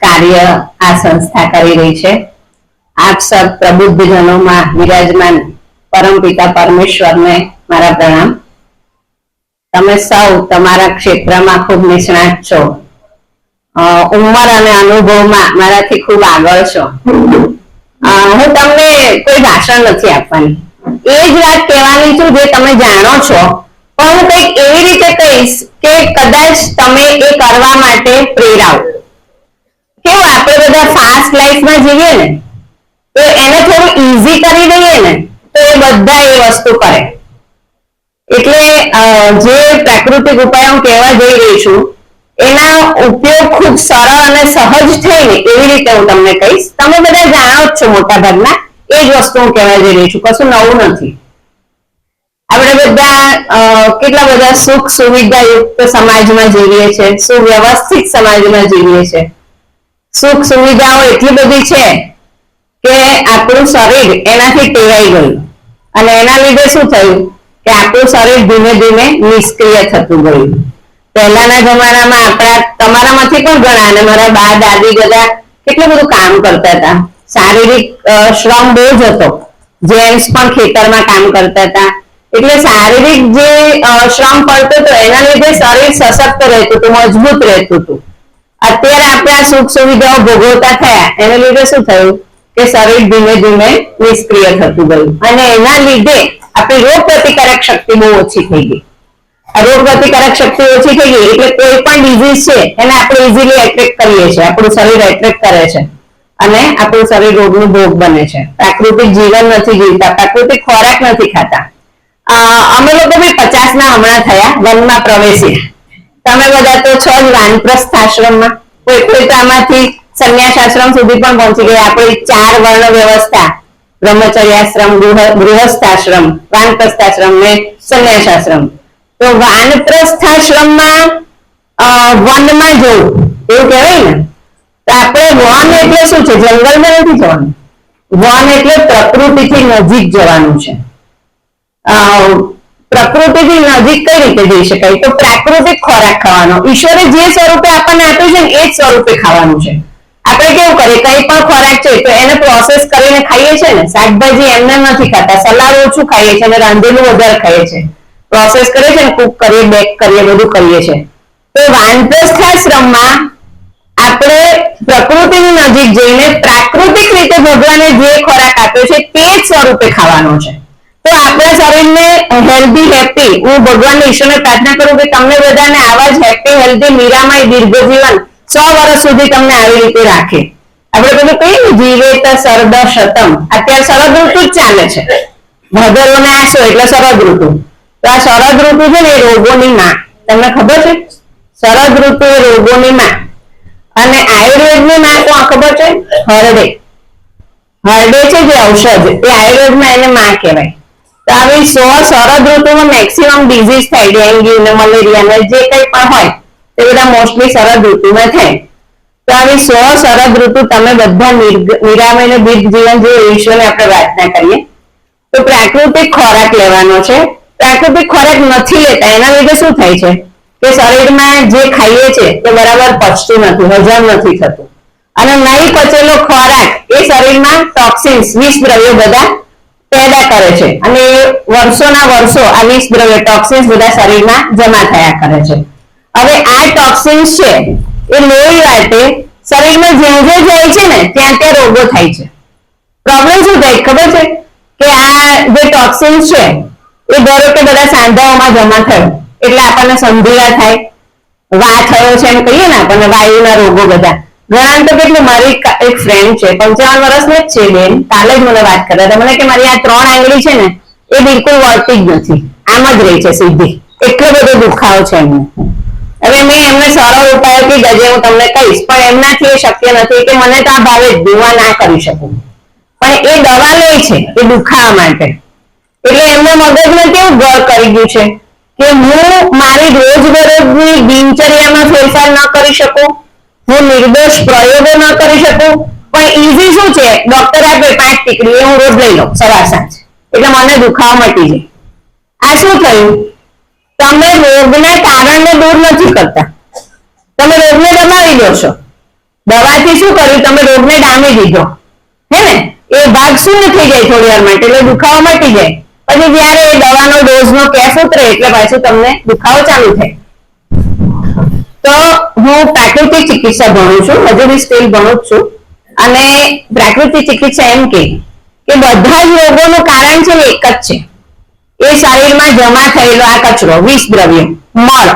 કાર્ય આ સંસ્થા કરી રહી છે. આપ સબ પ્રબુદ્ધ જનોમાં વિરાજમાન પરમપિતા પરમેશ્વરને મારા પ્રણામ. તમે સૌ તમારા ક્ષેત્રમાં ખૂબ નિષ્ણાત છો. ઉંમર અને અનુભવમાં મારાથી ખૂબ આગળ છો. હું તમને કોઈ ભાષણ નથી આપવાની. એ જ વાત કહેવાની છું જે તમે જાણો છો. પણ હું કંઈક એવી રીતે કહીશ કે કદાચ તમે એ કરવા માટે પ્રેરાવ. બધા ફાસ્ટ લાઈફમાં જીવીએ ને, તો એને થોડું ઈઝી કરી દઈએ ને, તો એ બધા એ વસ્તુ કરે. એટલે જે પ્રાકૃતિક ઉપાયો હું કહેવા જઈ રહી છું, એના ઉપયોગ ખૂબ સરળ અને સહજ થઈને એવી રીતે હું તમને કહીશ. તમે બધા જાણો જ છો મોટા ભાગના એ જ વસ્તુ હું કહેવા જઈ રહી છું, કશું નવું નથી. આપણે બધા કેટલા બધા સુખ સુવિધા યુક્ત સમાજમાં જીવીએ છીએ, સુવ્યવસ્થિત સમાજમાં જીવીએ છીએ. સુખ સુવિધાઓ એટલી બધી છે કે આપણું શરીર એનાથી ટેવાઈ ગયું. અને એના લીધે શું થયું? કે આપણું શરીર ધીમે ધીમે નિષ્ક્રિય થતું ગયું. પહેલાના જમાનામાં આપણા, તમારામાંથી પણ ઘણા, અને મારા બા, દાદી, બધા કેટલું બધું કામ કરતા હતા. શારીરિક શ્રમ બહુ જ હતો. જેન્ટ્સ પણ ખેતરમાં કામ કરતા હતા. એટલે શારીરિક જે શ્રમ પડતો હતો, એના લીધે શરીર સશક્ત રહેતું હતું, મજબૂત રહેતું હતું. અત્યારે આપણે આ સુખ સુવિધાઓ ભોગવતા થયા. એને લીધે શું થયું? કે શરીર ધીમે ધીમે નિષ્ક્રિય થતું ગયું. અને એના લીધે આપણી રોગ પ્રતિકારક શક્તિ બહુ ઓછી થઈ ગઈ. રોગ પ્રતિકારક શક્તિ ઓછી થઈ ગઈ એટલે કોઈ પણ ડિઝીઝ છે, એને આપણે ઇઝીલી એટ્રેક્ટ કરીએ છીએ. આપણું શરીર એટ્રેક્ટ કરે છે. અને આપણું શરીર રોગનું ભોગ બને છે. પ્રાકૃતિક જીવન નથી જીવતા, પ્રાકૃતિક ખોરાક નથી ખાતા. અમે લોકો બી પચાસ ના હમણાં થયા, વનમાં પ્રવેશ્યા. તમે બધા તો છો જ વાનપ્રસ્થ આશ્રમમાં. કોઈ કોઈ તો આમાંથી સંન્યાસ આશ્રમ સુધી પણ પહોંચી ગયા. આપણી ચાર વર્ણ વ્યવસ્થા. બ્રહ્મચર્યાશ્રમ, ગૃહ- ગૃહસ્થાશ્રમ, વાનપ્રસ્થાશ્રમ ને સંન્યાસ આશ્રમ તો વાનપ્રસ્થાશ્રમમાં આશ્રમમાં વનમાં જવું. એવું કહેવાય ને? તો આપણે વન એટલે શું છે? જંગલમાં નથી જવાનું. વન એટલે પ્રકૃતિથી નજીક જવાનું છે. પ્રકૃતિથી નજીક કઈ રીતે જઈ શકાય? તો પ્રાકૃતિક ખોરાક ખાવાનો. ઈશ્વરે જે સ્વરૂપે આપણને આપ્યું છે ને, એ જ સ્વરૂપે ખાવાનું છે. આપણે કેવું કરીએ? કઈ પણ ખોરાક છે તો એને પ્રોસેસ કરીને ખાઈએ છીએ ને? શાકભાજી એમને નથી ખાતા. સલાડ ઓછું ખાઈએ છીએ અને રાંધેલું વધારે ખાઈએ છીએ પ્રોસેસ કરીએ છીએ ને કુક કરીએ બેક કરીએ, બધું કરીએ છીએ તો વાનપ્રસ્થાશ્રમમાં આપણે પ્રકૃતિની નજીક જઈને પ્રાકૃતિક રીતે ભગવાને જે ખોરાક આપ્યો છે, તે જ સ્વરૂપે ખાવાનો છે. તો આપણા શરીરને હેલ્ધી હેપી હું ભગવાનને ઈશ્વરને પ્રાર્થના કરું કે તમને બધાને આવા જ હેપી હેલ્ધી નિરામય દીર્ઘ જીવન સો વર્ષ સુધી તમને આવી રીતે રાખે. આપણે બધું કહીએ ને જીવે તો શરદ શતમ. અત્યારે શરદ ઋતુ જ ચાલે છે. ભાદરવો ને આસો એટલે શરદ ઋતુ. તો આ શરદ ઋતુ છે ને, એ રોગોની માં. તમને ખબર છે? શરદ ઋતુ એ રોગોની માં. અને આયુર્વેદની માં કોણ ખબર છે? હરડે. હરડે છે જે ઔષધ. એ આયુર્વેદમાં એને માં કહેવાય. આવી સો શરદ ઋતુમાં મેક્સિમમ ડિઝીઝ થાય ડેન્ગ્યુ ને મલેરિયા ને જે કંઈ પણ હોય, તે બધા મોસ્ટલી શરદ ઋતુમાં થાય. તો આવી સો શરદ ઋતુ તમે બધા નિરામય ને દીર્ઘ જીવન જે ઈશ્વરને આપણે પ્રાર્થના કરીએ. તો પ્રાકૃતિક ખોરાક લેવાનો છે. પ્રાકૃતિક ખોરાક નથી લેતા, એના લીધે શું થાય છે? કે શરીરમાં જે ખાઈએ છે, તે બરાબર પચતું નથી, હજમ નથી થતું. અને નહીં પચેલો ખોરાક એ શરીરમાં ટોક્સિન્સ વિષ દ્રવ્યો બધા પેદા કરે છે. અને વર્ષોના વર્ષો આ વિષ દ્રવ્ય ટોક્સિન્સ બધા શરીરમાં જમા થયા કરે છે. હવે આ ટોક્સિન્સ છે, એ લોહી વાટે શરીરમાં જ્યાં જ્યાં જાય છે ને, ત્યાં ત્યાં રોગો થાય છે. પ્રોબ્લેમ શું થાય ખબર છે? કે આ જે ટોક્સિન્સ છે, એ ધારો કે બધા સાંધાઓમાં જમા થયો, એટલે આપણને સંધિવા થાય વા થયો છે એમ કહીએ ને આપણને વાયુના રોગો બધા. ઘણા તો કેટલું મારી એક ફ્રેન્ડ છે, પંચાવન વર્ષની જ છે બેન, કાલે જ મને વાત કરતા હતા. મને કે મારી આ ત્રણ આંગળી છે ને, એ બિલકુલ વળતી જ નથી. આમ જ રહી છે સીધી. એટલો બધો દુખાવો છે એમને. હવે મેં એમને સરળ ઉપાયો કે જે હું તમને કહીશ, પણ એમનાથી એ શક્ય નથી કે મને તો આ ભાવે દુવા ના કરી શકું. પણ એ દવા લે છે, એ દુખાવા માટે. એટલે એમના મગજમાં કેવું ઘર કરી ગયું છે? કે હું મારી રોજબરોજની દિનચર્યામાં ફેરફાર ન કરી શકું? હું નિર્દોષ પ્રયોગો ન કરી શકું. પણ ઈઝી શું છે? ડોક્ટર આપે પાંચ ટીકડી હું રોજ લઈ લઉં સવાર સાંજ. એટલે મને દુખાવા મટી જાય. આ શું થયું? તમે રોગના કારણને દૂર નથી કરતા. તમે રોગને દબાવી દો છો. દવાથી શું કર્યું? તમે રોગને ડામી દીધો. હે ને? એ ભાગ શૂન્ય થઈ જાય થોડી વાર માટે, એટલે દુખાવો મટી જાય. પછી જયારે એ દવાનો ડોઝનો કેસ ઉતરે, એટલે પાછું તમને દુખાવો ચાલુ થાય. તો હું પ્રાકૃતિક ચિકિત્સા ભણું છું હજુ બી સ્ટીલ ભણું જ છું. અને પ્રાકૃતિક ચિકિત્સા એમ કે કે બધા જ રોગોનું કારણ છે એક જ છે. એ શરીરમાં જમા થયેલો આ કચરો, વિષ દ્રવ્ય, મળ.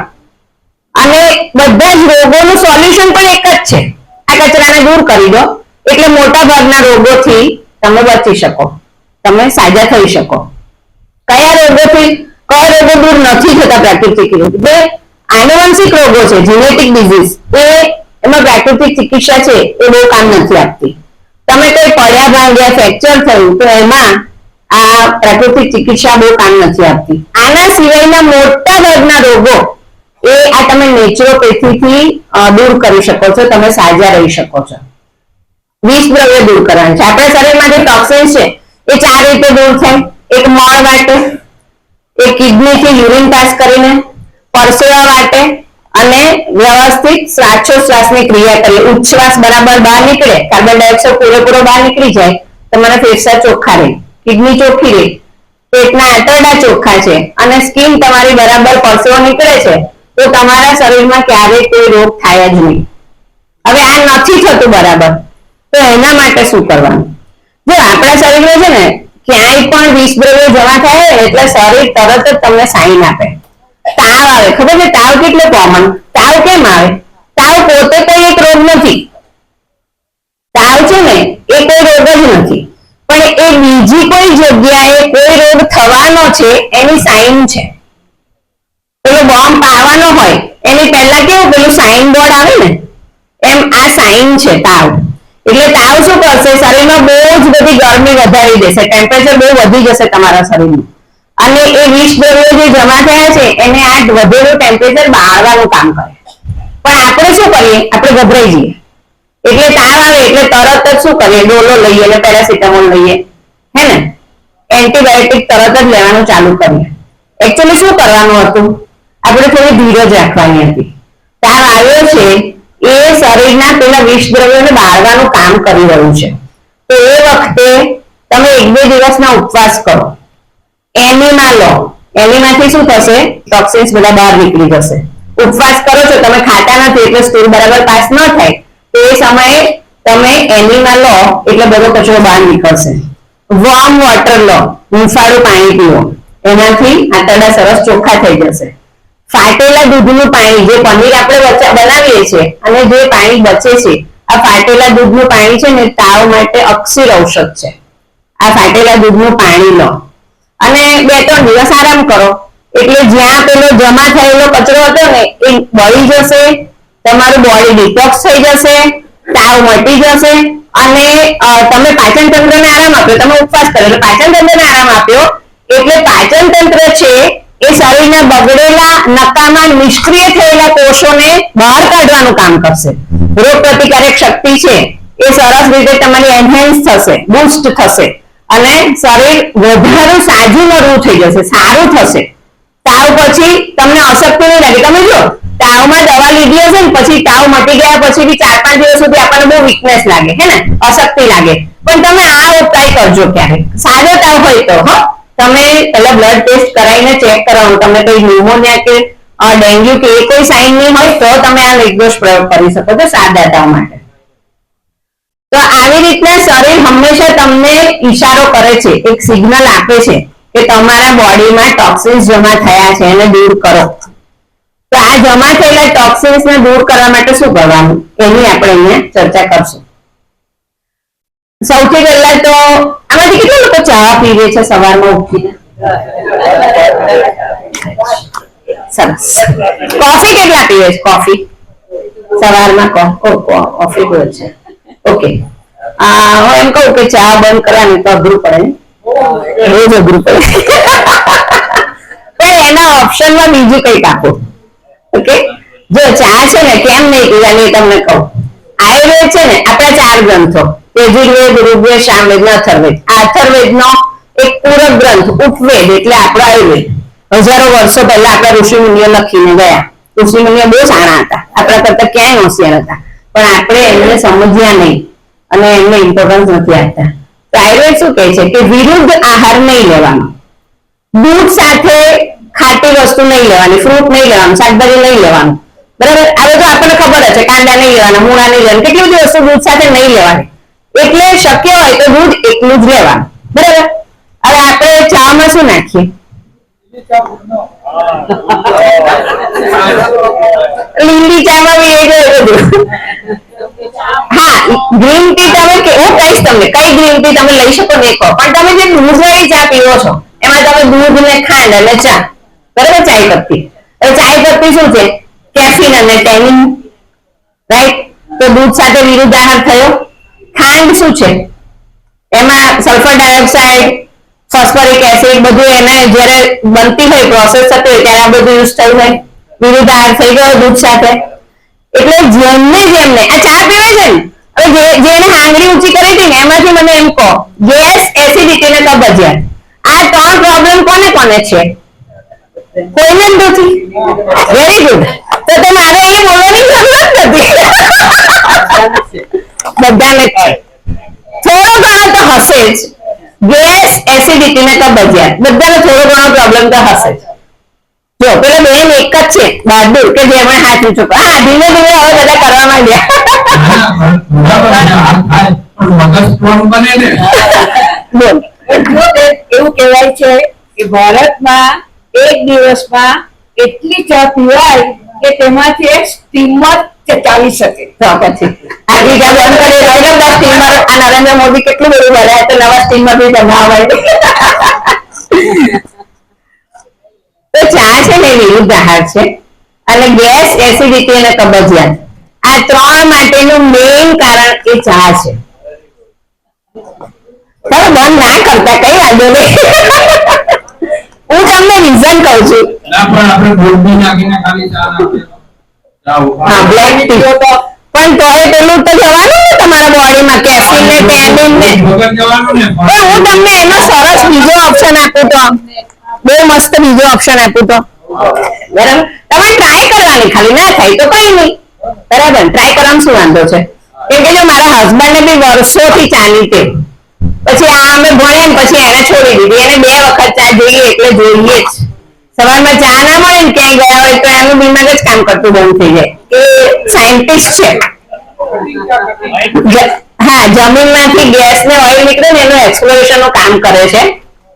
અને બધા જ રોગોનું સોલ્યુશન પણ એક જ છે. આ કચરાને દૂર કરી દો. એટલે મોટા ભાગના રોગોથી તમે બચી શકો. તમે સાજા થઈ શકો. કયા રોગોથી? કયા રોગો દૂર નથી થતા પ્રાકૃતિક જે આનુવંશિક રોગો છે જેનેટિક ડિઝીઝ એ એમાં પ્રાકૃતિક ચિકિત્સા છે, એ બહુ કામ નથી આપતી. તમે કોઈ પડ્યા, ભાંગ્યા, ફ્રેક્ચર થયું, તો એમાં આ પ્રાકૃતિક ચિકિત્સા બહુ કામ નથી આપતી. આના સિવાયના મોટા ભાગના રોગો એ આ તમે નેચરોપેથીથી દૂર કરી શકો છો, તમે સાજા રહી શકો છો. વિષ દ્રવ્ય દૂર કરવાનું છે. આપણા શરીરમાં જે ટોક્સિન છે, એ ચાર રીતે દૂર થાય. એક મળ વાટે, એક કિડની થી યુરિન પાસ કરીને પરસેવા વાટે અને વ્યવસ્થિત શ્વાસોશ્વાસની ક્રિયા કરીએ ઉચ્છવાસ બરાબર બહાર નીકળે, કાર્બન ડાયોક્સાઇડ પૂરેપૂરો બહાર નીકળી જાય તમારા ફેફસા ચોખ્ખા રહે, કિડની ચોખ્ખી રહે, પેટના આંતરડા ચોખ્ખા છે અને સ્કીન તમારી બરાબર પરસેવો નીકળે છે, તો તમારા શરીરમાં ક્યારેય કોઈ રોગ થાય જ નહીં. હવે આ નથી થતું બરાબર, તો એના માટે શું કરવાનું? જો આપણા શરીરમાં છે ને, ક્યાંય પણ વિષ દ્રવ્ય જમા થાય એટલે શરીર તરત જ તમને સાઈન આપે. તાવ આવે. ખબર છે તાવ કેટલો કોમન તાવ કેમ આવે? તાવ પોતે કોઈ એક રોગ નથી. તાવ છે ને, એ કોઈ રોગ જ નથી. પણ એ બીજી કોઈ જગ્યાએ કોઈ રોગ થવાનો છે, એની સાઈન છે. પેલો બોમ્બ પાવાનો હોય, એની પહેલા કેવું પેલું સાઈન બોર્ડ આવે ને, એમ આ સાઈન છે તાવ. એટલે તાવ શું કરશે? શરીરમાં બહુ જ બધી ગરમી વધારી દેશે. ટેમ્પરેચર બહુ વધી જશે તમારા શરીરનું અને એ વીસ દ્રવ્યો જે જમા થયા છે, એને આ વધેલું ટેમ્પરેચર બાળવાનું કામ કરે. પણ આપણે શું કરીએ? આપણે ગભરાઈ જઈએ. એટલે તાવ આવે, એટલે તરત જ શું કરીએ? ડોલો લઈએ અને પેરાસિટામોલ લઈએ. હે ને? એન્ટીબાયોટિક તરત જ લેવાનું ચાલુ કરીએ. એકચ્યુઅલી શું કરવાનું હતું? આપણે થોડી ધીરજ રાખવાની હતી. તાવ આવ્યો છે, એ શરીરના પેલા વિષ દ્રવ્યોને બાળવાનું કામ કરી રહ્યું છે. તો એ વખતે તમે એક બે દિવસના ઉપવાસ કરો. એનીમાં લો એનીમાંથી શું થશે? ટોક્સિન્સ બધા બહાર નીકળી જશે. ઉપવાસ કરો છો, તમે ખાતા નથી એટલે સ્ટૂલ બરાબર પાસ ન થાય. તો એ સમયે તમે એનીમાં લો એટલે બધો કચરો બહાર નીકળશે. વોર્મ વોટર લો, હુંફાળું પાણી પીવો એનાથી આંતરડા સરસ ચોખ્ખા થઈ જશે. ફાટેલા દૂધનું પાણી, જે પનીર આપણે બનાવીએ છીએ અને જે પાણી બચે છે, આ ફાટેલા દૂધનું પાણી છે ને તાવ માટે અક્ષીર ઔષધ છે. આ ફાટેલા દૂધનું પાણી લો. અને બે ત્રણ દિવસ આરામ કરો. એટલે જ્યાં પેલો જમા થયેલો કચરો હતો ને, એ બળી જશે, તમારું બોડી ડિટોક્સ થઈ જશે, તાવ મટી જશે, અને તમે પાચન તંત્રને આરામ આપ્યો, તમે ઉપવાસ કર્યો એટલે પાચન તંત્રને આરામ આપ્યો, એટલે પાચન તંત્ર છે, એ શરીરના બગડેલા, નકામા, નિષ્ક્રિય થયેલા કોષોને બહાર કાઢવાનું કામ કરશે. રોગ પ્રતિકારક શક્તિ છે, એ સરસ રીતે તમારી એન્હેન્સ થશે બુસ્ટ થશે. અને શરીર વધારે સાજું નરવું થઈ જશે, સારું થશે. તાવ પછી તમને અશક્તિ નહીં લાગે, તમે જો તાવમાં દવા લીધી હશે ને, પછી તાવ મટી ગયા પછી બી ચાર પાંચ દિવસ સુધી આપણને બહુ વીકનેસ લાગે, હે ને, અશક્તિ લાગે. પણ તમે આ ઉપાય કરજો ક્યારેક. સાદો તાવ હોય તો, હો. તમે પેલા બ્લડ ટેસ્ટ કરાવીને ચેક કરાવો. તમને કોઈ ન્યુમોનિયા કે ડેન્ગ્યુ કે એ કોઈ સાઇન નહીં હોય તો તમે આ નિર્દોષ પ્રયોગ કરી શકો છો સાદા તાવ માટે. તો આવી રીતના શરીર હંમેશા તમને ઈશારો કરે છે, એક સિગ્નલ આપે છે કે તમારા બોડીમાં ટોક્સિન્સ જમા થયા છે એને દૂર કરો. તો આ જમા થયેલા ટોક્સિન્સ ને દૂર કરવા માટે શું કરવાનું? એની આપણે અહીંયા ચર્ચા કરશું. સૌથી પહેલા તો આમાંથી કેટલા લોકો ચા પીવે છે સવારમાં ઉઠીને? સરસ. કોફી કેટલા પીવે છે? કોફી? સવારમાં કોફી છે. ઓકે આ હું એમ કહું કે ચા બંધ કરવાની તો અઘરું પડે? રોજ અઘરું પડે. પણ એના ઓપ્શનમાં બીજું કંઈક આપો. ઓકે જો ચા છે ને કેમ નહીં પીવાની તમને કહું. આયુર્વેદ છે ને આપણા ચાર ગ્રંથો. યજુર્વેદ ઋગ્વેદ સામવેદ ને અથર્વેદ. આ અથર્વેદ નો એક પૂરક ગ્રંથ ઉપવેદ એટલે આપણો આયુર્વેદ. હજારો વર્ષો પહેલા આપણા ઋષિ મુનિઓ લખીને ગયા. ઋષિ મુનિઓ બહુ સાણા હતા. આપણા કરતા ક્યાંય હોશિયાર હતા. પણ આપણે એમને સમજ્યા નહીં અને એમને ઇમ્પોર્ટન્સ નથી આપતા. તો આયુર્વેદ શું કહે છે કે વિરુદ્ધ આહાર નહીં લેવાનો. દૂધ સાથે ખાટી વસ્તુ નહીં લેવાની ફ્રૂટ નહીં લેવાનું, શાકભાજી નહીં લેવાનું. બરાબર? આ બધું આપણને ખબર છે, કાંદા નહીં લેવાના, મૂળા નહીં લેવાના, કેટલી બધી વસ્તુ દૂધ સાથે નહીં લેવાની. એટલે શક્ય હોય તો દૂધ એકલું જ લેવાનું. બરાબર? હવે આપણે ચામાં શું નાખીએ? લીલી ચામાં બી એ હા, ગ્રીન ટી તમે હું કહીશ તમને, કઈ ગ્રીન ટી તમે લઈ શકો કહો પણ તમે જે દૂધવાળી ચા પીવો છો, એમાં તમે દૂધ ને ખાંડ અને ચા, બરાબર ચાય પત્તી ચાય પત્તી શું છે? કેફીન અને ટેનિન રાઈટ તો દૂધ સાથે વિરુદ્ધ આહાર થયો. ખાંડ શું છે? એમાં સલ્ફર ડાયોક્સાઇડ ફોસ્ફરિક એસિડ બધું એને જ્યારે બનતી હોય પ્રોસેસ થતી હોય ત્યારે આ બધું યુઝ થયું હોય. વિરુદ્ધ થઈ ગયો, દૂધ સાથે. એટલે જેમને જેમને, આ ચા પીવે છે ને? હવે જે જેને હાંગરી ઊંચી કરી હતી ને, એમાંથી મને એમ કહો, ગેસ એસિડિટી ને કબજિયાત આ ત્રણ પ્રોબ્લેમ કોને કોને છે? કોઈને નથી. વેરી ગુડ તો તો મારે એ બોલવાની જરૂર નથી. બધાને થોડો ઘણો તો હશે જ. ગેસ એસિડિટી ને કબજિયાત બધાને થોડો ઘણો પ્રોબ્લેમ તો હશે જો. પેલો બેન એક જ છે, બહાદુર, કે જેમણે હાથ ઊંચો. હા, ધીમે ધીમે હવે બધા કરવા માંડ્યા. એવું કહેવાય છે કે ભારતમાં એક દિવસમાં એટલી ચા પીવાય કે તેમાંથી એક સ્ટીમર ચાલી શકે. તો નરેન્દ્ર મોદી કેટલું બધું બનાવે તો નવા સ્ટીમર બી બનાવે તો ચા છે ને, વિરુદ્ધ આહાર છે. અને ગેસ એસિડિટી અને કબજિયાત. આ ત્રણ માટેનું મેઇન કારણ એ ચા છે. બંધ ના કરતા, કઈ વાંધો નહીં. હું તમને રીઝન કહું છું. ના પણ આપણે દૂધ બી નાખીને ખાલી ચા તો ચા હા બ્લેક ટી પણ તોય પેલું તો જવાનું ને તમારા બોડીમાં કેફીન ને ટેનિન ને. પણ હું તમને એનો સરસ બીજો ઓપ્શન આપું તો. બહુ મસ્ત બીજો ઓપ્શન આપું તો. બરાબર? તમારે ટ્રાય કરવાની ખાલી ના થાય તો કઈ નહીં. બરાબર? ટ્રાય કરવાનું શું વાંધો છે? કેમ કે જો મારા હસબન્ડ ને બી વર્ષોથી ચાલી ટેવ પછી આ અમે ભણે ને પછી એને છોડી દીધી. એને બે વખત ચા જોઈએ એટલે જોઈએ જ. સવારમાં ચા ના મળે ને ક્યાંય ગયા હોય તો એનું દિમાગ જ કામ કરતું બંધ થઈ જાય. એ સાયન્ટિસ્ટ છે. હા હા, જમીનમાંથી ગેસ ને ઓઇલ નીકળે ને એનું એક્સપ્લોરેશનનું કામ કરે છે.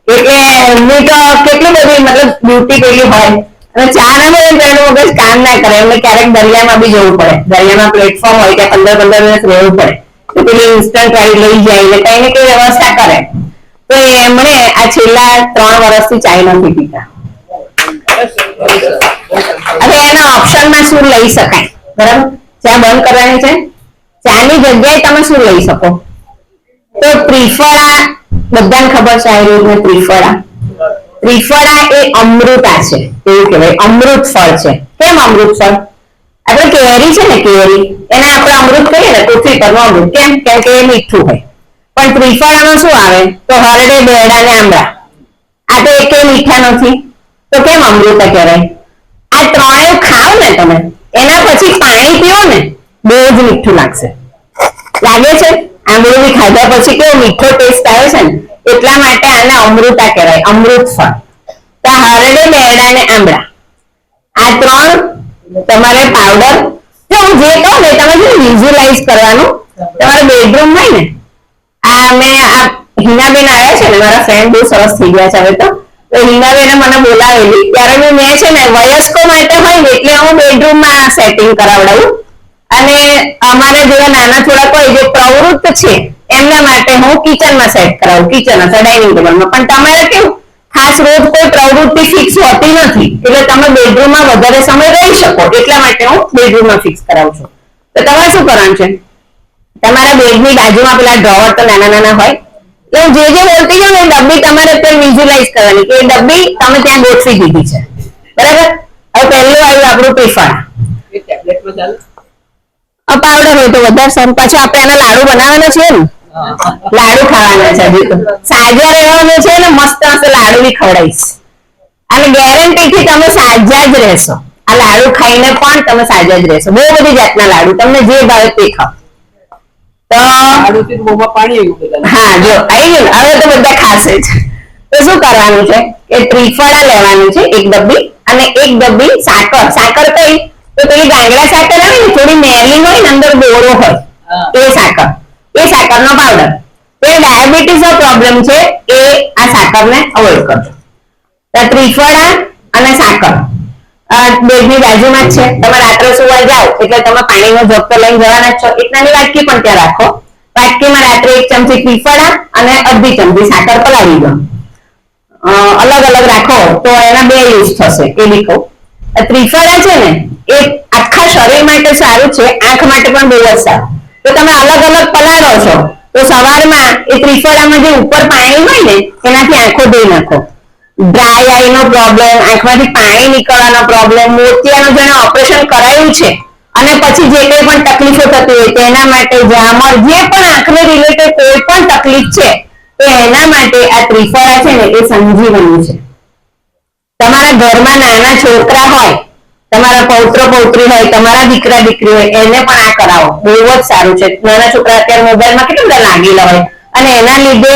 એટલે એમની તો કેટલી બધી મતલબ બ્યુટી પેલી હોય. અને ચા ના મળે તો એનું મગજ કામ ના કરે. એમને ક્યારેક દરિયામાં બી જવું પડે. દરિયામાં પ્લેટફોર્મ હોય ત્યાં પંદર પંદર મિનિટ રહેવું પડે. પેલી ઇન્સ્ટન્ટ વાળી લઈ જાય એટલે કઈ ને કઈ વ્યવસ્થા કરે. તો એમણે આ છેલ્લા ત્રણ વર્ષથી ચાય નથી પીતા. હવે એના ઓપ્શનમાં શું લઈ શકાય? બરાબર? ચા બંધ કરવાની છે. ચાની જગ્યાએ તમે શું લઈ શકો? તો ત્રિફળા, બધાને ખબર છે આયુર્વેદમાં ત્રિફળા. ત્રિફળા એ અમૃતા છે. એવું કહેવાય. અમૃત ફળ છે. કેમ અમૃત ફળ આપણે કેરી છે ને કેરી એને આપણે અમૃત કહીએ ને પૃથ્વી પરનું અમૃત, કેમ? કેમ કે એ મીઠું હોય પણ ત્રિફળામાં શું આવે? તો હરડે બેડા ને આંબળા આ તો એકે મીઠા નથી તો કેમ અમૃત કહેવાય? આ ત્રણેય ખાઓ ને તમે. એના પછી પાણી પીઓ ને, બહુ જ મીઠું લાગશે. લાગે છે? આંબળું ખાધા પછી કેવો મીઠો ટેસ્ટ આવે છે ને? એટલા માટે આને અમૃતા કહેવાય અમૃત ફળ તો હરડે બેડા ને આંબળા આ ત્રણ તમારે પાવડર હું જે કહું ને તમે જે વિઝ્યુઅલાઇઝ કરવાનું. તમારા બેડરૂમ હોય ને, આ મેં આ હિનાબેન આવ્યા છે ને, મારા ફ્રેન્ડ બહુ સરસ થઈ ગયા છે હવે તો. તો હિનાબેને મને બોલાવેલી. ત્યારે બી મેં છે ને વયસ્કો માટે હોય ને, એટલે હું બેડરૂમમાં સેટિંગ કરાવડાવું. અને અમારે જેવા નાના થોડાક હોય જે પ્રવૃત્ત છે, એમના માટે હું કિચનમાં સેટ કરાવું. કિચન અથવા ડાઇનિંગ ટેબલમાં પણ તમારે કેવું? ખાસ રોજ કોઈ પ્રવૃત્તિ ફિક્સ હોતી નથી. એટલે તમે બેડરૂમમાં વધારે સમય રહી શકો. એટલા માટે હું બેડરૂમમાં ફિક્સ કરાવું છું. તો તમારે શું કરવાનું છે? તમારા બેડની બાજુમાં પેલા ડ્રોવર તો નાના નાના હોય. એટલે હું જે જે બોલતી જાઉં ને એ ડબ્બી તમારે અત્યારે વિઝ્યુલાઇઝ કરવાની કે એ ડબ્બી તમે ત્યાં ગોઠવી દીધી છે. બરાબર? હવે પહેલું આવ્યું આપણું પેફાણ પાવડર હોય તો વધારે સારું પાછું આપણે એના લાડુ બનાવવાના છે ને? લાડુ ખાવાના છે હજી તો. સાજા રહેવાનું છે ને મસ્ત મસ્ત લાડુ બી ખવડાવીશ. અને ગેરંટી થી તમે સાજા જ રહેશો. આ લાડુ ખાઈને પણ તમે સાજા જ રહેશો. બહુ બધી જાતના લાડુ. તમને જે ભાવે તે ખાવ તો. હા જો આવી ગયું હવે તો બધા ખાશે જ. તો શું કરવાનું છે? કે ત્રિફળા લેવાનું છે એક ડબ્બી અને એક ડબ્બી સાકર. સાકર કઈ? તો પેલી ગાંગડા સાકર આવે ને થોડી મેલી હોય ને અંદર બોરો હોય. એ સાકર. એ સાકરનો પાવડર એ ડાયાબિટીસ નો પ્રોબ્લેમ છે, એ આ સાકરને અવોઈડ કરજો તો ત્રિફળા અને સાકર. બેડની બાજુમાં જ છે. તમે રાત્રે સુવા જાઓ, એટલે તમે પાણીનો જગ તો લઈને જવાના જ છો. એક નાની વાટકી પણ ત્યાં રાખો. વાટકીમાં રાત્રે એક ચમચી ત્રિફળા અને અડધી ચમચી સાકર પલાવી દો. અલગ અલગ રાખો, તો એના બે યુઝ થશે. એ કહું. ત્રિફળા છે ને, એ આખા શરીર માટે સારું છે, આંખ માટે પણ બહુ જ સારું. તો તમે અલગ અલગ પલાળો છો. તો સવારમાં એ ત્રિફળામાં જે ઉપર પાણી હોય ને, એનાથી આંખો ધોઈ નાખો. ડ્રાય આઈ નો પ્રોબ્લેમ આંખમાંથી પાણી નીકળવાનો પ્રોબ્લેમ મોતિયાનું જેને ઓપરેશન કરાયું છે, અને પછી જે કંઈ પણ તકલીફો થતી હોય તેના માટે જામર જે પણ આંખને રિલેટેડ કોઈ પણ તકલીફ છે, તો એના માટે આ ત્રિફળા છે ને એ સંજીવની છે. તમારા ઘરમાં નાના છોકરા હોય તમારા પૌત્ર પૌત્રી હોય, તમારા દીકરા દીકરી હોય, એને પણ આ કરાવો. બહુ જ સારું છે. નાના છોકરા અત્યારે મોબાઈલમાં કેટલા બધા લાગેલા હોય. અને એના લીધે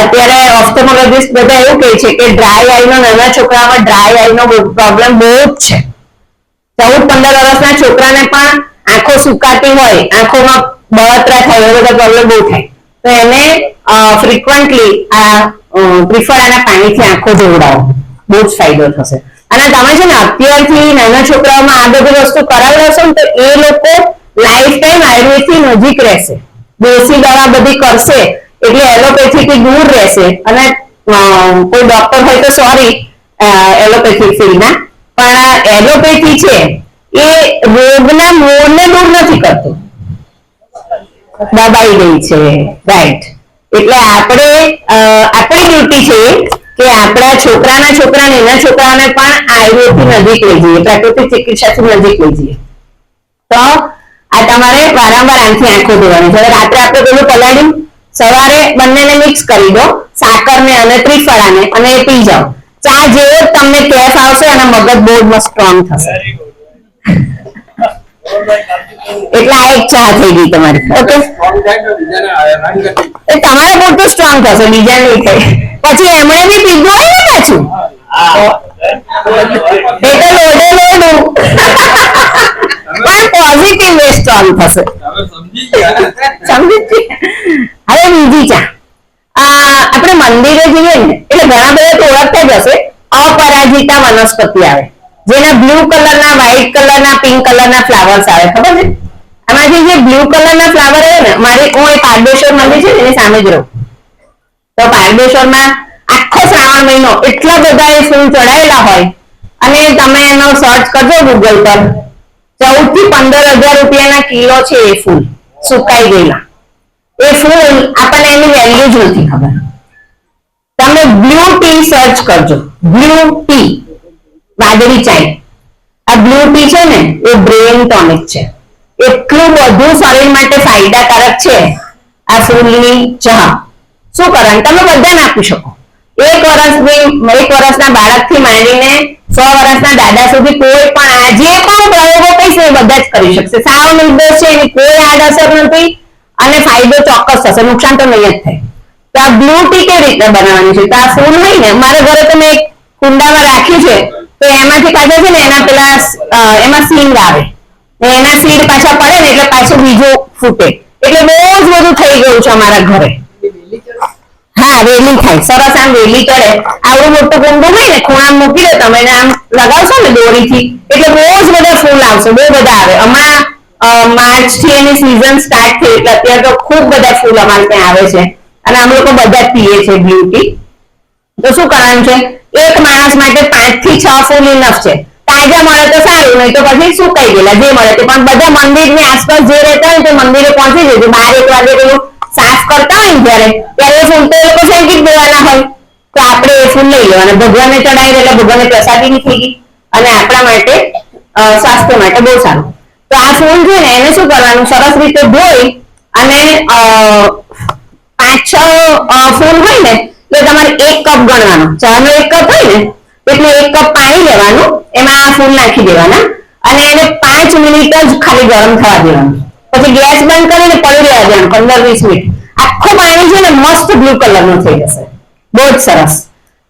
અત્યારે ઓપ્થોમોલોજીસ્ટ બધા એવું કહે છે કે ડ્રાય આઈનો નાના છોકરામાં ડ્રાય આઈનો પ્રોબ્લેમ બહુ જ છે. ચૌદ પંદર વર્ષના છોકરાને પણ આંખો સુકાતી હોય, આંખોમાં બળતરા થાય એ બધા પ્રોબ્લેમ બહુ થાય. તો એને ફ્રીક્વન્ટલી આ પ્રિફર આના પાણીથી આંખો ધોવડાવો. બહુ જ ફાયદો થશે. અને તમે છે ને અત્યારથી નાના છોકરાઓમાં આ બધી વસ્તુ કરાવી લેશો ને તો એ લોકો લાઈફ ટાઈમ આયુર્વેદથી નજીક રહેશે. દેશી દવા બધી કરશે, એટલે એલોપેથી થી દૂર રહેશે. અને કોઈ ડોક્ટર હોય તો સોરી એલોપેથિક ફિલ્ડના પણ એલોપેથી છે, એ રોગના મૂળને દૂર નથી કરતું. દબાઈ ગઈ છે. રાઈટ એટલે આપણે આપણી ડ્યુટી છે કે આપણા છોકરાના છોકરાને એના છોકરાઓને પણ આયુર્વેદથી નજીક લઈ જઈએ પ્રાકૃતિક ચિકિત્સાથી નજીક લઈ જઈએ. તો આ તમારે વારંવાર આંખથી આંખો ધોવાની. છે રાત્રે આપણે પેલું પલાળ્યું સવારે બંનેને મિક્સ કરી દો સાકરને અને ત્રિફળાને અને એ પી જાઓ. ચા જેવો તમને કેફ આવશે અને મગજ બહુ સ્ટ્રોંગ થશે. એટલે આ એક ચા થઈ ગઈ તમારી. ઓકે તમારે પૂરતું સ્ટ્રોંગ થશે બીજા નહીં થાય. પછી એમણે બી પીધું હોય ને પાછું? એ તો લોડે લોડું પણ પોઝિટિવ વેસ્ટ સ્ટ્રોંગ થશે. સમજી ગયા? હવે બીજી ચા. આપણે મંદિરે જઈએ ને, એટલે ઘણા બધા તો ઓળખતા જ હશે. અપરાજિતા વનસ્પતિ આવે. જેના બ્લુ કલરના, વ્હાઈટ કલરના, પિંક કલરના ફ્લાવર્સ આવે, ખબર છે? આમાંથી જે બ્લુ કલરના ફ્લાવર આવે ને, મારે હું એક પારદેશ્વર મંદિર છે ને, એની સામે જ રહું. તો પારદેશ્વરમાં આખો શ્રાવણ મહિનો એટલા બધા એ ફૂલ ચડાયેલા હોય અને તમે એનો સર્ચ કરજો ગૂગલ પર. ચૌદથી પંદર હજાર રૂપિયાના કિલો છે એ ફૂલ સુકાઈ ગયેલા. એ ફૂલ આપણને એની વેલ્યુ જ નથી ખબર. તમે બ્લુ ટી સર્ચ કરજો. બ્લુ ટી વાદળી ચાય. આ બ્લુ ટી છે ને, એ બ્રેન ટોનિક છે. એટલું બધું શરીર માટે ફાયદાકારક છે આ ફૂલની ચા શું કરવાનું? તમે બધાને આપી શકો. એક વર્ષની, એક વર્ષના બાળકથી માંડીને સો વર્ષના દાદા સુધી કોઈ પણ આ જે પણ પ્રયોગો કહીશ એ બધા જ કરી શકશે. સાવ નિર્દોષ છે, એની કોઈ આડઅસર નથી અને ફાયદો ચોક્કસ થશે. નુકસાન તો નહીં જ થાય. તો આ બ્લુ ટી કેવી રીતે બનાવવાની છે? તો આ ફૂલ હોય ને, મારા ઘરે તો મેં એક કુંડામાં રાખ્યું છે, તો એમાંથી પાછા છે ને એના પેલા એમાં સિંગ આવે. એના સીડ પાછા પડે ને એટલે પાછું બીજું ફૂટે. એટલે બહુ જ બધું થઈ ગયું છે અમારા ઘરે. હા, વેલી થાય. સરસ આમ વેલી ચડે આવડું મોટું કુંડું હોય ને ખૂણા મૂકી દો તમે આમ લગાવશો ને દોરીથી, એટલે બહુ જ બધા ફૂલ આવશે, બહુ બધા આવે. હમણાં માર્ચથી એની સિઝન સ્ટાર્ટ થઈ, એટલે અત્યારે તો ખૂબ બધા ફૂલ અમારે ત્યાં આવે છે. અને અમે લોકો બધા પીએ છીએ બ્યુટી તો શું કરવાનું છે? એક માણસ માટે પાંચથી છ ફૂલ ઇનફ છે. તાજા મળે તો સારું, નહીં તો પછી સુકાઈ ગયેલા, જે મળે તે. પણ બધા મંદિરની આસપાસ જે રહેતા હોય તે મંદિરે પહોંચી જજો બાર એક વાગે પેલું સાફ કરતા હોય ને જયારે ત્યારે એ ફૂલ તો એ લોકો ફેંકી જ દેવાના હોય. તો આપણે એ ફૂલ લઈ લેવાના. ભગવાનને ચડાવી એટલે ભગવાનને પ્રસાદી ની થઈ ગઈ અને આપણા માટે સ્વાસ્થ્ય માટે બહુ સારું. તો આ ફૂલ છે ને, એને શું કરવાનું? સરસ રીતે ધોઈ અને પાંચ છ ફૂલ હોય ને તો તમારે એક કપ ગણવાનો. ચાનો એક કપ હોય ને, એટલે એક કપ પાણી લેવાનું. એમાં આ ફૂલ નાખી દેવાના. અને એને પાંચ મિનિટ જ ખાલી ગરમ થવા દેવાનું. પછી ગેસ બંધ કરીને પડી રહ્યા જાણ પંદર વીસ મિનિટ. આખું પાણી છે ને મસ્ત બ્લુ કલરનું થઈ જશે. બહુ જ સરસ.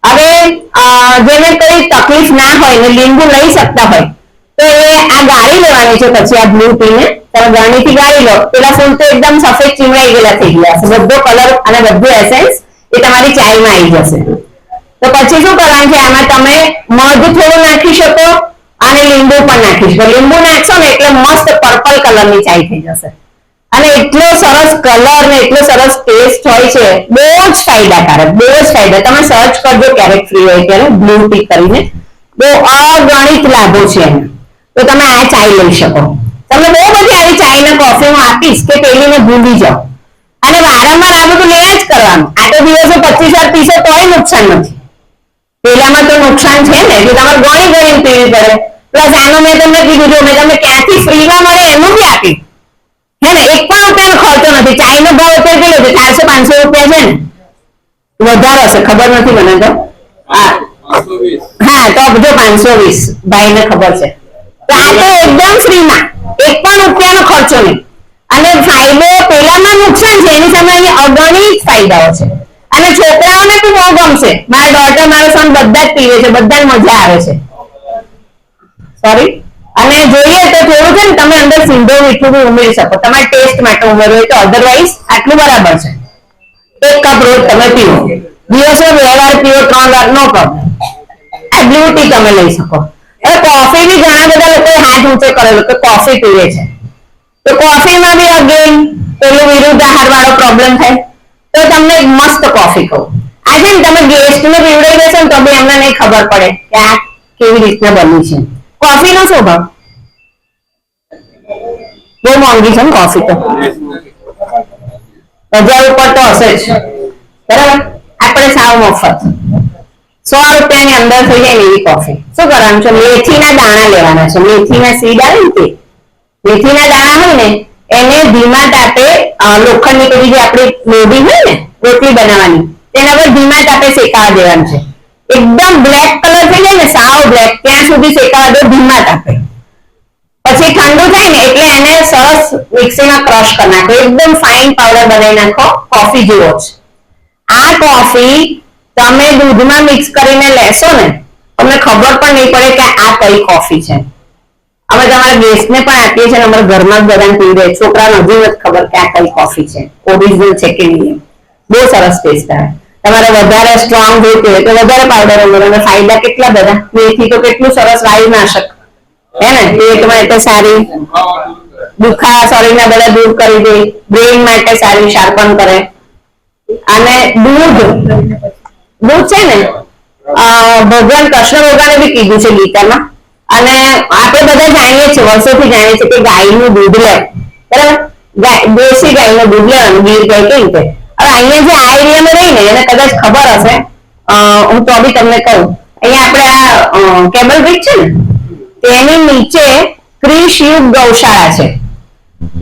હવે જેને કોઈ તકલીફ ના હોય ને લીંબુ લઈ શકતા હોય, તો એ આ ગાળી લેવાની છે પછી આ બ્લુ પીને. તમે ગરણીથી ગાળી લો. પેલા ફૂલ તો એકદમ સફેદ ચીમડાઈ ગયેલા થઈ ગયા હશે. બધો કલર અને બધું એસેન્સ એ તમારી ચાયમાં આવી જશે. તો પછી શું કરવાનું છે? આમાં તમે મધ થોડું નાખી શકો. અને લીંબુ પણ નાખીશ. લીંબુ નાખશો ને એટલે મસ્ત પર્પલ કલરની ચાય થઈ જશે. અને એટલો સરસ કલર ને એટલો સરસ ટેસ્ટ હોય છે, બહુ જ ફાયદાકારક, બહુ જ ફાયદા. તમે સર્ચ કરજો ક્યારેક ફ્રી હોય ત્યારે બ્લુ ટી કરીને. બહુ અગણિત લાભો છે એમ તો તમે આ ચાય લઈ શકો. તમને બહુ બધી આવી ચાય ને કોફી હું આપીશ કે પેલીને ભૂલી જાઓ અને વારંવાર આ બધું લે જ કરવાનું. આ તો દિવસે પચીસ વાર પીશો તોય નુકસાન નથી. પેલામાં તો નુકસાન છે ને, એટલે તમારે ગણી ગણીને પીવી પડે. પ્લસ આનું મેં તમને કીધું મેં તમને ક્યાંથી ફ્રીમાં મળે એનું બી આપી. હે ને, એક પણ રૂપિયાનો ખર્ચો નથી. ચાયનો ભાવ અત્યારે કેટલો છે? ચારસો પાંચસો રૂપિયા છે ને. વધારે હશે, ખબર નથી મને તો. હા. હા, તો જો પાંચસો વીસ. ભાઈને ખબર છે. તો આ તો એકદમ ફ્રીમાં. એક પણ રૂપિયાનો ખર્ચો નહીં. અને ફાયદો પેલામાં નુકસાન છે, એની સામે અહીંયા અગણિત ફાયદાઓ છે. અને છોકરાઓને તો બહુ ગમશે. મારા ડોટર મારો સન બધા જ પીવે છે બધા મજા આવે છે. સોરી અને જોઈએ તો થોડું છે ને, તમે અંદર સિંધો, મીઠું બી ઉમેરી શકો. તમારે ટેસ્ટ માટે ઉમેરવું હોય તો અધરવાઇઝ આટલું બરાબર છે. એક કપ રોજ તમે પીવો. દિવસે બે વાર પીવો, ત્રણ વાર નો કપ આ બ્લુ ટી તમે લઈ શકો. હવે કોફી બી ઘણા બધા લોકો હાથ ઊંચે કરેલો કે કોફી પીવે છે. તો કોફીમાં બી અગેન પેલું વિરુદ્ધ આહાર વાળો પ્રોબ્લેમ થાય. મસ્ત કોફી કહું આજે ને તમે ગેસ્ટને પીવડાવી દેશો ને તો બી એમને નહીં ખબર પડે કે આ કેવી રીતના બની છે. કોફીનો શું ભાવ? બહુ મોંઘી છે ને કોફી તો. હજાર ઉપર તો હશે જ. બરાબર? આપણે સાવ મફત. સો રૂપિયાની અંદર થઈ જાય એવી કોફી શું કરવાનું છે? મેથીના દાણા લેવાના છે. મેથીના સીડ આવે ને તે. મેથીના દાણા હોય ને, એને ધીમા તાપે લોખંડની પેલી જે આપણી લોઢી હોય ને રોટલી બનાવવાની. તેના પર ધીમા તાપે શેકાવા દેવાનું છે. એકદમ બ્લેક કલર થઈ જાય ને, સાવ બ્લેક ત્યાં સુધી શેકાવા દો ધીમા તાપે. પછી ઠંડુ થાય ને, એટલે એને સરસ મિક્સીમાં ક્રશ કરી નાખો. એકદમ ફાઇન પાવડર બનાવી નાખો. કોફી જેવો જ. આ કોફી તમે દૂધમાં મિક્સ કરીને લેશો ને, તમને ખબર પણ નહીં પડે કે આ કઈ કોફી છે. અમે તમારા ગેસ્ટને પણ આપીએ છીએ અમારા ઘરમાં જ બધાને પીવે છોકરાને હજુ નથી ખબર કે આ કઈ કોફી છે. ઓરિજિનલ છે કે નહીં. બહુ સરસ ટેસ્ટ આવે. તમારે વધારે સ્ટ્રોંગ જોઈતી હોય તો વધારે પાવડર ઉમેરો ફાયદા કેટલા બધા? મેથી તો કેટલું સરસ વાયુનાશક. હે ને? પેટમાં એટલે સારી દુખા શરીરના બધા દૂર કરી દે. બ્રેઇન માટે સારી શાર્પન કરે. અને દૂધ. દૂધ છે ને? ભગવાન કૃષ્ણ ભગવાને બી કીધું છે ગીતામાં. અને આપણે બધા જાણીએ છીએ, વર્ષોથી જાણીએ છીએ કે ગાયનું દૂધ લે. બરાબર? દેશી ગાયનું દૂધ લેવાનું ગીર ગાય કઈ રીતે? અહીંયા જે આ એરિયામાં રહી ને, એને કદાચ ખબર હશે હું તો બી તમને કહું. અહીંયા આપણે આ કેબલ બ્રિજ છે ને, તેની નીચે ક્રિશ યુગ ગૌશાળા છે.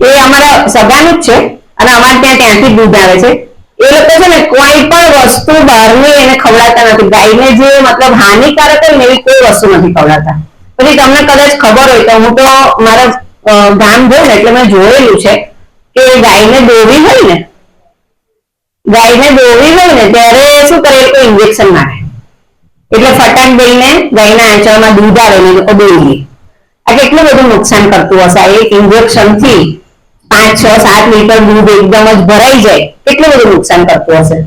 એ અમારા સગાનું જ છે અને અમારે ત્યાં ત્યાંથી દૂધ આવે છે. એ લોકો છે ને કોઈ પણ વસ્તુ બહારની એને ખવડાવતા નથી. ગાયને જે મતલબ હાનિકારક હોય ને, એવી કોઈ વસ્તુ નથી ખવડાવતા. પછી તમને કદાચ ખબર હોય તો હું તો મારા ગામ જોઉં એટલે મેં જોયેલું છે કે ગાયને દોરી હોય ને ગાયને દોવી હોય ને ત્યારે શું કરે? કોઈ ઇન્જેક્શન મારે. એટલે ફટાક દઈને ગાયના આંચળમાં દૂધ આવે ને તો લોકો આ કેટલું બધું નુકસાન કરતું હશે? આ એક ઇન્જેક્શનથી પાંચ, છ, સાત લીટર દૂધ એકદમ જ ભરાઈ જાય. કેટલું બધું નુકસાન કરતું હશે?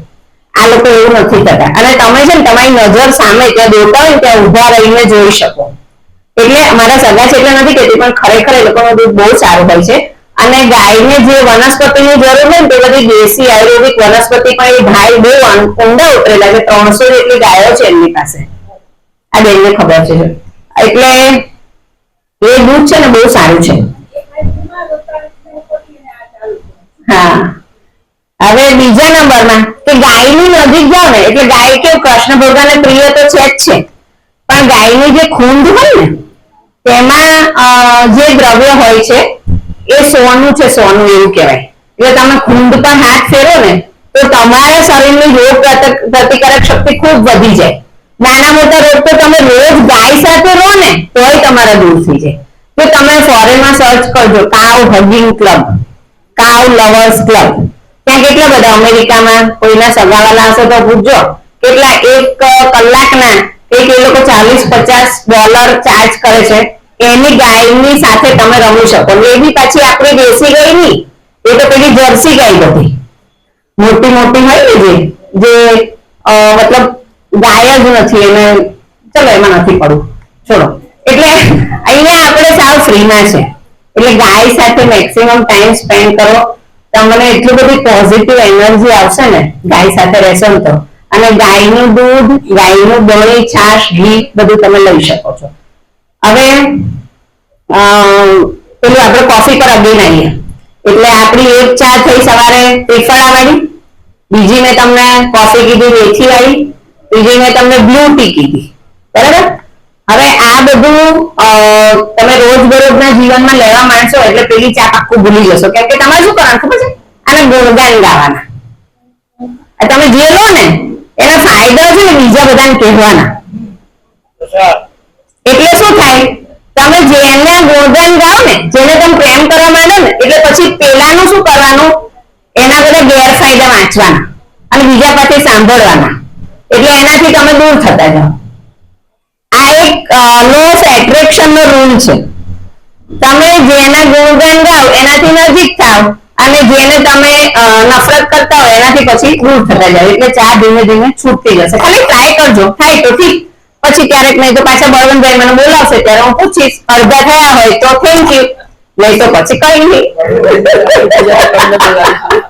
આ લોકો એવું નથી કરતા. અને તમે છે ને, તમારી નજર સામે ત્યાં દોતા હોય ત્યાં ઊભા રહીને જોઈ શકો. એટલે મારા સગા છે, એટલે નથી કહેતી, પણ ખરેખર એ લોકોનું દૂધ બહુ સારું હોય છે. અને ગાયને જે વનસ્પતિની જરૂર હોય ને તે બધી દેશી આયુર્વેદિક વનસ્પતિ પણ એ ભાઈ બહુ ઊંડા ઉતરેલા છે, ત્રણસો જેટલી ગાયો છે એમની પાસે. આ બેનને ખબર છે. એટલે એ દૂધ છે ને બહુ સારું છે. હા. હવે બીજા નંબરમાં કે ગાયની નજીક જાઓ ને, એટલે ગાય કેવું કૃષ્ણ ભગવાન પ્રિય તો છે જ છે. પણ ગાયની જે ખૂંદ હોય ને, તેમાં જે દ્રવ્ય હોય છે એ સોનું છે, સોનું એવું કહેવાય. એટલે તમે ખૂંદ પર હાથ ફેરો ને, તો તમારા શરીરની રોગ પ્રતિકારક શક્તિ ખૂબ વધી જાય. નાના મોટા રોગ તો તમે રોજ ગાય સાથે રહો ને, તોય તમારા દૂર થઈ જાય. તો તમે ફોરેનમાં સર્ચ કરજો cow hugging club cow lovers club ત્યાં કેટલા બધા અમેરિકામાં, કોઈના સગાવાલા હશે તો પૂછજો. કેટલા એક કલાકના, એક એ લોકો ચાલીસ પચાસ ડોલર ચાર્જ કરે છે. એની ગાયની સાથે તમે રમી શકો. એ બી પાછી આપણી દેશી ગાય નહીં એ તો પેલી જર્સી ગાય બધી. મોટી મોટી હોય ને જે જે મતલબ ગાય જ નથી, એને ચલો એમાં નથી પડવું. છોડો. એટલે અહીંયા આપણે સાવ ફ્રીમાં છે. એટલે ગાય સાથે મેક્સિમમ ટાઈમ સ્પેન્ડ કરો. તમને એટલી બધી પોઝિટિવ એનર્જી આવશે ને, ગાય સાથે રહેશો તો. અને ગાયનું દૂધ, ગાયનું દહીં, છાશ, ઘી બધું તમે લઈ શકો છો. હવે પેલું આપણે કોફી પર અગેન આવીએ. એટલે આપણી એક ચા થઈ સવારે ત્રિફળા વાળી. બીજી મેં તમને કોફી કીધી, મેથી વાળી. ત્રીજી મેં તમને બ્લુ ટી કીધી. બરાબર? હવે આ બધું તમે રોજબરોજના જીવનમાં લેવા માંડશો એટલે પેલી ચા પાક્કું ભૂલી જશો. કેમ કે તમારે શું કરવાનું ખબર છે? આને ગુણગાન ગાવાના. તમે જે લો ને, એના ફાયદા છે ને બીજા બધાને કહેવાના. એટલે શું થાય? તમે જેને ગુણગાન ગાઓ ને, જેને તમે પ્રેમ કરવા માંડો ને, એટલે પછી પેલાનું શું કરવાનું? એના બધા ગેરફાયદા વાંચવાના અને બીજા પાસે સાંભળવાના. એટલે એનાથી તમે દૂર થતા જાઓ. આ એક લો એટ્રેક્શન નો રૂલ છે. તમે જેના ગુણગાન ગાઓ, એનાથી નજીક થાવ અને જેને તમે નફરત કરતા હોય, એનાથી પછી દૂર થતા જાઓ. એટલે ચા ધીમે ધીમે છૂટતી જશે. ખાલી ટ્રાય કરજો. થાય તો ઠીક. પછી ક્યારેક નહીં તો પાછા બળવંતભાઈ મને બોલાવશે ત્યારે હું પૂછીશ અડધા થયા હોય તો થેન્ક યુ નહીં તો પછી કઈ નહીં.